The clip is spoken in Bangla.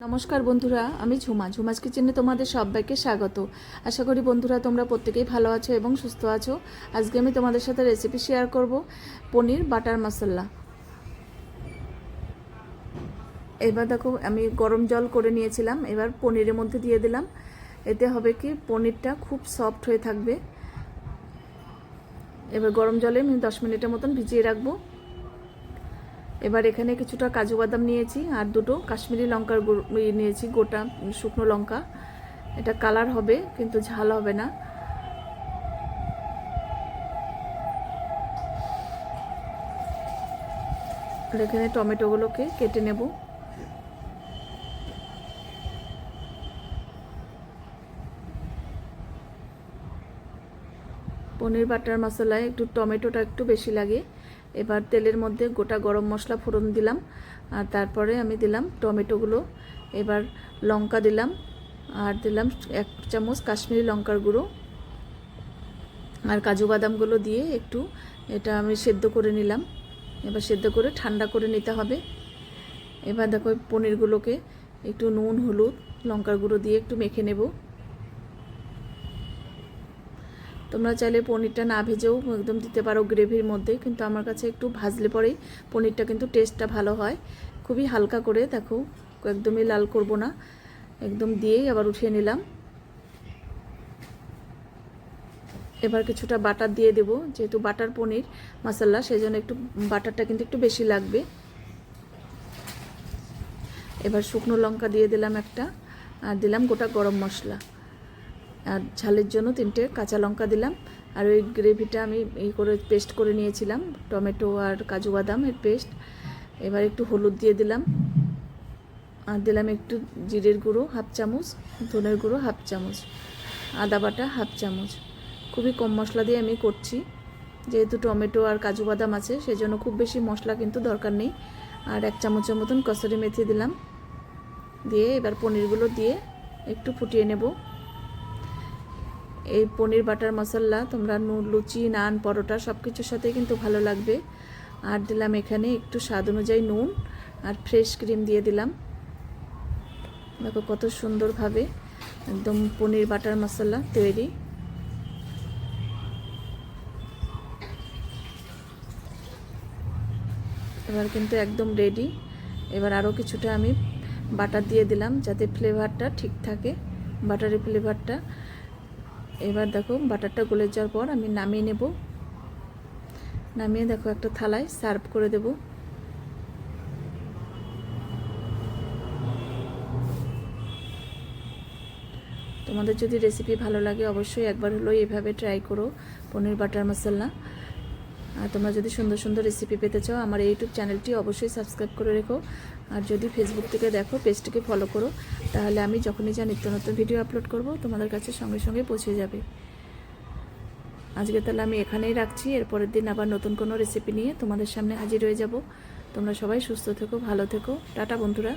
নমস্কার বন্ধুরা, আমি ঝুমা। ঝুমাস কিচেনে তোমাদের সবাইকে স্বাগত। আশা করি বন্ধুরা তোমরা প্রত্যেকেই ভালো আছো এবং সুস্থ আছো। আজকে আমি তোমাদের সাথে রেসিপি শেয়ার করব, পনির বাটার মশলা। এবার দেখো, আমি গরম জল করে নিয়েছিলাম, এবার পনিরের মধ্যে দিয়ে দিলাম। এতে হবে কি, পনিরটা খুব সফট হয়ে থাকবে। এবার গরম জলে আমি দশ মিনিটের মতন ভিজিয়ে রাখব। এবার এখানে কিছুটা কাজু বাদাম নিয়েছি আর দুটো কাশ্মীরি লঙ্কার নিয়েছি, গোটা শুকনো লঙ্কা। এটা কালার হবে, কিন্তু ঝাল হবে না। এখানে টমেটোগুলোকে কেটে নেব। পনির বাটার মশলায় একটু টমেটোটা একটু বেশি লাগে। এবার তেলের মধ্যে গোটা গরম মশলা ফোড়ন দিলাম, আর তারপরে আমি দিলাম টমেটোগুলো, এবার লঙ্কা দিলাম, আর দিলাম এক চামচ কাশ্মীরি লঙ্কার গুঁড়ো, আর কাজু বাদামগুলো দিয়ে একটু এটা আমি সেদ্ধ করে নিলাম, এবার সেদ্ধ করে ঠান্ডা করে নিতে হবে। এবার দেখো পনিরগুলোকে একটু নুন, হলুদ, লঙ্কার গুঁড়ো দিয়ে একটু মেখে নেব। তোমরা চাইলে পনিরটা না ভেজেও একদম দিতে পারো গ্রেভির মধ্যে, কিন্তু আমার কাছে একটু ভাজলে পরেই পনিরটা কিন্তু টেস্টটা ভালো হয়। খুবই হালকা করে, দেখো, একদমই লাল করব না। একদম দিয়েই আবার উঠিয়ে নিলাম। এবার কিছুটা বাটার দিয়ে দেব, যেহেতু বাটার পনির মশলা সেই জন্য একটু বাটারটা কিন্তু একটু বেশি লাগবে। এবার শুকনো লঙ্কা দিয়ে দিলাম একটা, আর দিলাম গোটা গরম মশলা। আর ঝালের জন্য তিনটে কাঁচা লঙ্কা দিলাম। আর ওই গ্রেভিটা আমি এই করে পেস্ট করে নিয়েছিলাম, টমেটো আর কাজু বাদামের পেস্ট। এবার একটু হলুদ দিয়ে দিলাম। আর দিলাম একটু জিরের গুঁড়ো, হাফ চামচ, ধনের গুঁড়ো, হাফ চামচ, আদা বাটা, হাফ চামচ। খুবই কম মশলা দিয়ে আমি করছি। যেহেতু টমেটো আর কাজু বাদাম আছে, সেজন্য খুব বেশি মশলা কিন্তু দরকার নেই। আর এক চামচের মতন কসরি মেথি দিলাম। দিয়ে এবার পনিরগুলো দিয়ে একটু ফুটিয়ে নেব। এই পনির বাটার মশলা, তোমরা লুচি, নান, পরোটা সব কিছুর সাথেই কিন্তু ভালো লাগবে। আর দিলাম এখানে একটু স্বাদ অনুযায়ী নুন আর ফ্রেশ ক্রিম দিয়ে দিলাম। দেখো কত সুন্দরভাবে একদম পনির বাটার মশলা তৈরি। এবার কিন্তু একদম রেডি এবার আরও কিছুটা আমি বাটার দিয়ে দিলাম যাতে ফ্লেভারটা ঠিক থাকে বাটারের ফ্লেভারটা এবার দেখো বাটারটা গলে যাওয়ার পর আমি নামিয়ে নেব। নামিয়ে দেখো একটা থালায় সার্ভ করে দেব। তোমাদের যদি রেসিপি ভালো লাগে অবশ্যই একবার হলো এভাবে ট্রাই করো, পনির বাটার মশলা। আর তোমরা যদি সুন্দর সুন্দর রেসিপি পেতে চাও, আমার ইউটিউব চ্যানেলটি অবশ্যই সাবস্ক্রাইব করে রেখো। আর যদি ফেসবুক থেকে দেখো পেজটিকে ফলো করো, তাহলে আমি যখনই যা নিত্য নতুন ভিডিও আপলোড করব, তোমাদের কাছে সঙ্গে সঙ্গে পৌঁছে যাবে। আজকে তাহলে আমি এখানেই রাখছি। এরপরের দিন আবার নতুন কোনো রেসিপি নিয়ে তোমাদের সামনে হাজির হয়ে যাব। তোমরা সবাই সুস্থ থেকো, ভালো থেকো। টাটা বন্ধুরা।